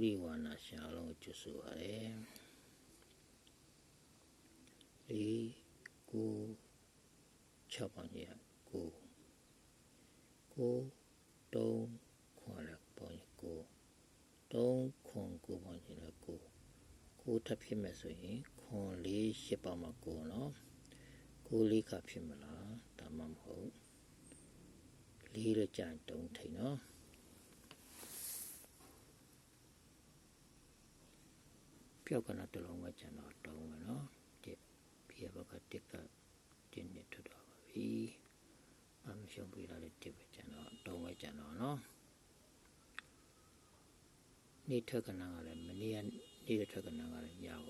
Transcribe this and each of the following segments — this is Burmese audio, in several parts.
ကုရိဝါနာရှင်အလုံးကိုကျွတ်ဆိုပါရယ်လေးကို6ပေါင်းကြီးကိုကိုတုံးခွန်လည်းပေါင်းကြီးကိုတုံးခွန်ကိုပေါင်းကြီးလည်းကိုကိုထပ်ဖြစ်မဲ့ဆိုရင်ခွန်လေး8ပေါင်းမှာကိုနော်ကိုလေးကဖြစ်မလားဒါမှမဟုတ်လေးတော့ကြံတုံးထိန်နော် ပြောက်ကနာတလုံးပဲကျန်တော့တုံးမယ်နော်ဒီပြဘကတစ်ကတင်းနေထွက်တော့ပါပြီအမရှုံးပြလာတဲ့တစ်ပဲကျန်တော့တုံးပဲကျန်တော့နော်နေထက်ကနာကလည်းမနေ့ကနေ့ထက်ကနာကလည်းညော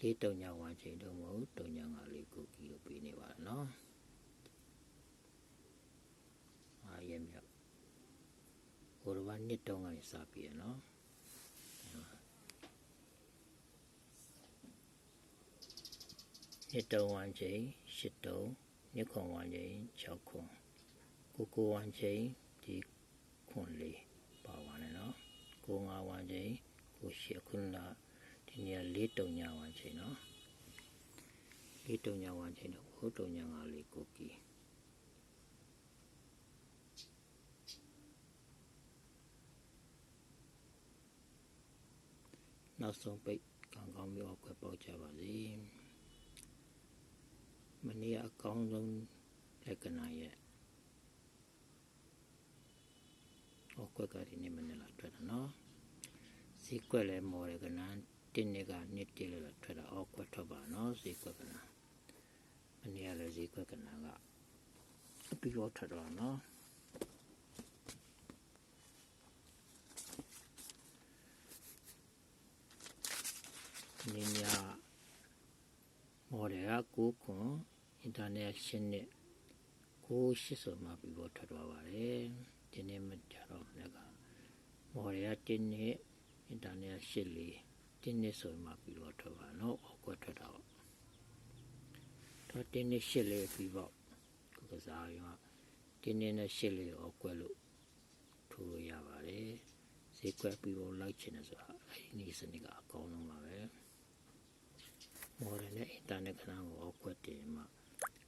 လေးတုံညဝမ်းချိန်တော့မဟုတ်တုံညငါလေးကိုကီလို့ပြီးနေပါနော်အာရမြောက်ဟိုတော့နှစ်တုံးကနေစပြီးရနော် နှစ်တုံးဝမ်းချိန်ရှစ်တုံးနှစ်ခွန်ဝမ်းချိန်6ခွန်ကိုကိုဝမ်းချိန်ဒီခွန်လေးပါပါနဲ့နော်ကိုငါဝမ်းချိန်ကိုရှစ်ခုနဒီနေရာလေးတုံညာဝမ်းချိန်နော်လေးတုံညာဝမ်းချိန်တော့ဟိုတုံညာငါလေးကိုကီနောက်ဆုံးပိတ်ကောင်းကောင်းမျိုးအကွက်ပေါက်ကြပါစေ မနေ့အကောင်းဆုံးလက္ခဏာရဲ့ဟော ကွက်ကဒီနေ့မနေ့လာထွက်တာနော်စီကွက်လည်းမော်ရကနန်တင်းနေကနှစ်တည်းလည်းထွက်တာအောက်ကွက်ထွက်ပါနော်စီကွက်ကနန်မနေ့ကလည်းစီကွက်ကနန်ကအပြီးတော့ထွက်တော့နော်နေ့ညမော်ဒယ်က9ခွန်အင်တာနက်ရှင်းနဲ့9ရှစ်ဆိုမှပြီးတော့ထွက်သွားပါတယ် ဒီနေ့မကြတော့လည်းကမော်ဒယ်ကတင်းနဲ့အင်တာနက်ရှစ်လေးတင်းနဲ့ဆိုမှပြီးတော့ထွက်ပါနော်အောက်ကွက်ထွက်တော့တော့တင်းနဲ့ရှစ်လေးပြီးတော့ကိုကစားရောတင်းနဲ့ရှစ်လေးအောက်ကွက်လို့ထိုးလို့ရပါတယ်ဈေးကွက်ပြီးတော့လိုက်ချင်တယ်ဆိုတာအဲဒီနည်းစနစ်ကအကောင်းဆုံးပါပဲမော်ဒယ်နဲ့အင်တာနက်ကဏ္ဍကိုအောက်ကွက်တင်မှ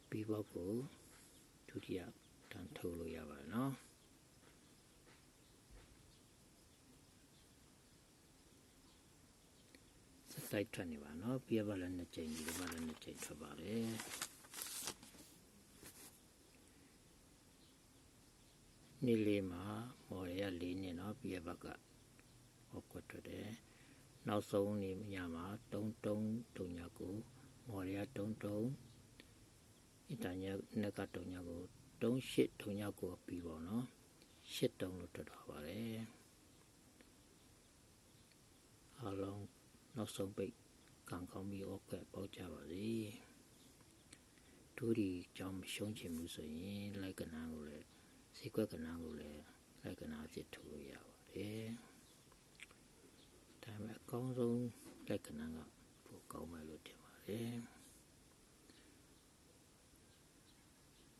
ပြီးပေါက်ကိုဒုတိယတန်ထုတ်လို့ရပါတယ်နော် စတိုက်ထွက်နေပါနော်ပြပါလည်းနှစ်ချိန်ဒီပါလည်းနှစ်ချိန်ထွက်ပါတယ်နေ့လေးမှာမော်ဒယ်က၄နှစ်နော်ပြဘကအောက်ကွက်ထွက်တယ်နောက်ဆုံးနေညမှာတုံတုံတုံညာကိုမော်ရီယာတုံတုံအင်တာညက်နက်ကတုံညာကိုတုံရှစ်တုံညာကိုပြီးပါနော်ရှစ်တုံလို့ထွက်သွားပါတယ်အလုံး နောက်ဆုံးပိတ်ကံကောင်းပြီးအောက်ကပေါက်ကြပါစေဒူဒီကြောင့်မရှုံးချင်ဘူးဆိုရင်လိုက်ကနန်းကိုလည်းစီကွက်ကနန်းကိုလည်းလိုက်ကနန်းအဖြစ်ထုတ်လို့ရပါတယ်ဒါပေမဲ့အကောင်းဆုံးလက္ခဏာကပိုကောင်းမယ်လို့ထင်ပါတယ်